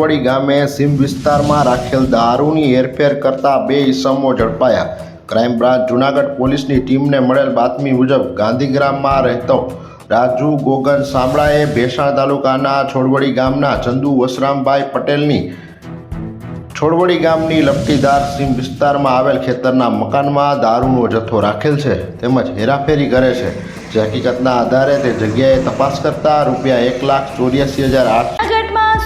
છોડવડી ગામે સીમ વિસ્તારમાં રાખેલ દારૂની હેરફેર કરતા બે ઇસમો ઝડપાયા. ક્રાઇમ બ્રાન્ચ જુનાગઢ પોલીસની ટીમને મળેલ બાતમી મુજબ ગાંધીગ્રામમાં રહેતો રાજુ ગોગન સાંભળાએ ભેસાણ તાલુકાના છોડવડી ગામના ચંદુ વસરામભાઈ પટેલની છોડવડી ગામની લપટીદાર સીમ વિસ્તારમાં આવેલ ખેતરના મકાનમાં દારૂનો જથ્થો રાખેલ છે તેમજ હેરાફેરી કરે છે. જે હકીકતના આધારે તે જગ્યાએ તપાસ કરતા રૂપિયા એક લાખ ચોર્યાસી હજાર આઠ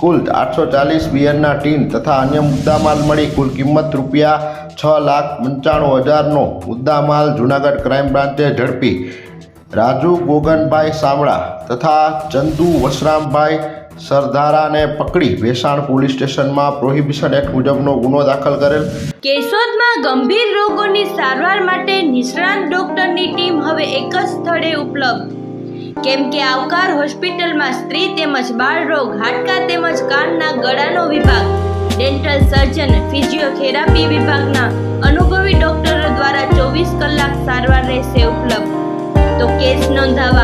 કુલ આઠસો ચાલીસ બિયરના ટીન તથા અન્ય મુદ્દામાલ મળી કુલ કિંમત રૂપિયા છ લાખ પંચાણું હજારનો મુદ્દામાલ જુનાગઢ ક્રાઇમ બ્રાન્ચે ઝડપી. રાજુ ગોગનભાઈ સામળા તથા ચંદુ વસરામભાઈ સરધારાને પકડી વેસાણ પોલીસ સ્ટેશનમાં પ્રોહિબિશન એક્ટ મુજબનો ગુનો દાખલ કરેલ. કેશોદમાં ગંભીર રોગોની સારવાર માટે નિષ્ણાંત ડોક્ટરની ટીમ હવે એક જ સ્થળે ઉપલબ્ધ. કેમ કે આવકાર હોસ્પિટલમાં સ્ત્રી તેમજ બાળ રોગ હાડકા તેમજ કાનના ગળાનો વિભાગ, ડેન્ટલ સર્જન, ફિઝિયોથેરાપી વિભાગના અનુભવી ડોક્ટરો દ્વારા ચોવીસ કલાક સારવાર રહેશે ઉપલબ્ધ. તો કેસ નોંધાવવા